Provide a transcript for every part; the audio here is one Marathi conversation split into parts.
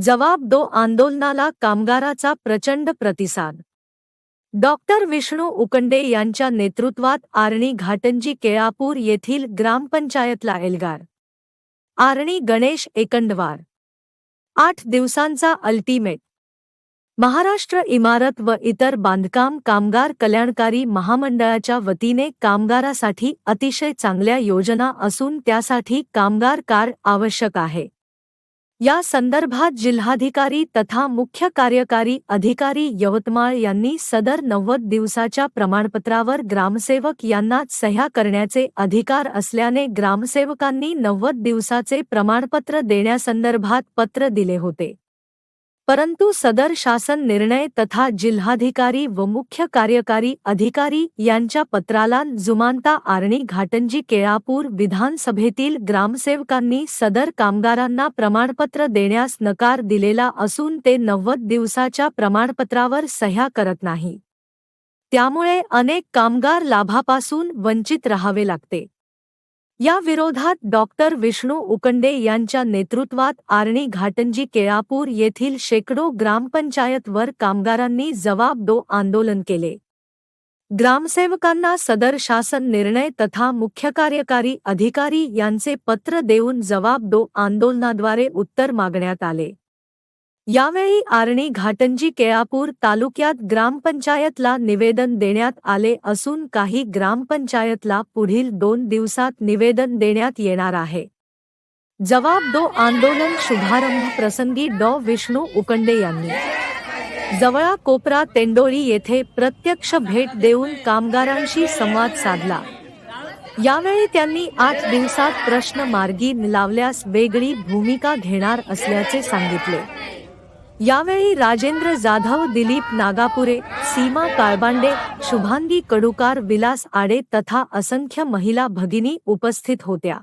जवाब दो आंदोलनाला कामगाराचा प्रचंड प्रतिसाद. डॉक्टर विष्णू उकंडे यांच्या नेतृत्वात आर्णी घाटंजी केळापूर येथील ग्रामपंचायतला एल्गार. आर्णी गणेश एकंडवार. आठ दिवसांचा अल्टिमेट. महाराष्ट्र इमारत व इतर बांधकाम कामगार कल्याणकारी महामंडळाच्या वतीने कामगारासाठी अतिशय चांगल्या योजना असून त्यासाठी कामगार कार्ड आवश्यक आहे. या संदर्भात जिल्हाधिकारी तथा मुख्य कार्यकारी अधिकारी यवतमाळ यांनी सदर नव्वद दिवसाच्या प्रमाणपत्रावर ग्रामसेवक यांना सह्या करण्याचे अधिकार असल्याने ग्रामसेवकांनी नव्वद दिवसाचे प्रमाणपत्र देण्यासंदर्भात पत्र दिले होते. परंतु सदर शासन निर्णय तथा जिल्हाधिकारी व मुख्य कार्यकारी अधिकारी यांच्या पत्राला जुमानता आर्णी घाटंजी केळापूर विधानसभेतील ग्रामसेवकांनी सदर कामगारांना प्रमाणपत्र देण्यास नकार दिलेला असून ते नव्वद दिवसाच्या प्रमाणपत्रावर सह्या करत नाही. त्यामुळे अनेक कामगार लाभापासून वंचित राहावे लागते. या विरोधात डॉक्टर विष्णू उकंडे यांच्या नेतृत्वात आर्णी घाटंजी केळापूर येथील शेकडो ग्रामपंचायतवर कामगारांनी जवाब दो आंदोलन केले. ग्रामसेवकांना सदर शासन निर्णय तथा मुख्य कार्यकारी अधिकारी यांचे पत्र देऊन जवाब दो आंदोलनाद्वारे उत्तर मागण्यात आले. यावेळी आर्णी घाटंजी केळापूर तालुक्यात ग्रामपंचायतला निवेदन देण्यात आले असून काही ग्रामपंचायतला पुढील दोन दिवसात निवेदन देण्यात येणार आहे. जवाब दो आंदोलन शुभारंभ प्रसंगी डॉ. विष्णू उकंडे यांनी. जवळा कोपरा तेंडोळी येथे प्रत्यक्ष भेट देऊन कामगारांशी संवाद साधला. यावेळी त्यांनी आठ दिवसात प्रश्न मार्गी लावल्यास वेगळी भूमिका घेणार असल्याचे सांगितले. यावेळी राजेंद्र जाधव दिलीप नागापुरे सीमा काळबांडे शुभांगी कडुकार विलास आडे तथा असंख्य महिला भगिनी उपस्थित होत्या.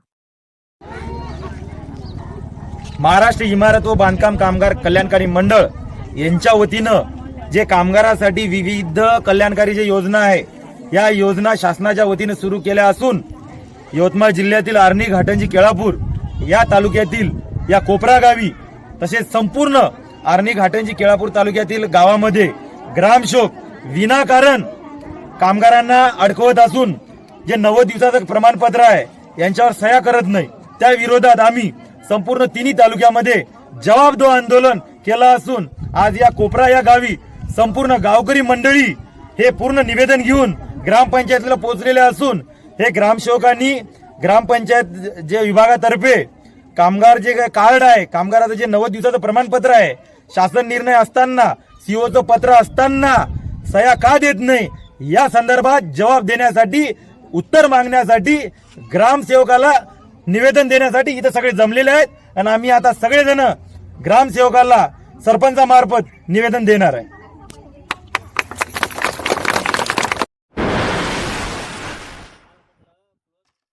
महाराष्ट्र इमारत व बांधकाम कामगार कल्याणकारी मंडळ यांच्या वतीनं जे कामगारासाठी विविध कल्याणकारी जे योजना आहे या योजना शासनाच्या वतीनं सुरू केल्या असून यवतमाळ जिल्ह्यातील आर्णी घाटंजी केळापूर या तालुक्यातील या कोपरा गावी तसेच संपूर्ण आर्णी घाटंजी केळापूर तालुक्यातील गावामध्ये ग्रामशोक विनाकारण कामगारांना अडकवत असून जे नव्वद दिवसाचं प्रमाणपत्र आहे यांच्यावर सह्या करत नाही. त्या विरोधात आम्ही संपूर्ण तिन्ही तालुक्यामध्ये जवाब दो आंदोलन केलं असून आज या कोपरा या गावी संपूर्ण गावकरी मंडळी हे पूर्ण निवेदन घेऊन ग्रामपंचायतीला पोहोचलेले असून हे ग्रामसेवकांनी ग्रामपंचायत जे विभागातर्फे कामगार जे काय कार्ड आहे कामगाराचं जे नव्वद दिवसाचं प्रमाणपत्र आहे शासन निर्णय असताना सीओचं पत्र असताना सह्या का देत नाही? या संदर्भात जबाब देण्यासाठी उत्तर मागण्यासाठी ग्रामसेवकाला निवेदन देण्यासाठी इथं सगळे जमलेले आहेत. आणि आम्ही आता सगळेजण ग्रामसेवकाला सरपंचामार्फत निवेदन देणार आहे.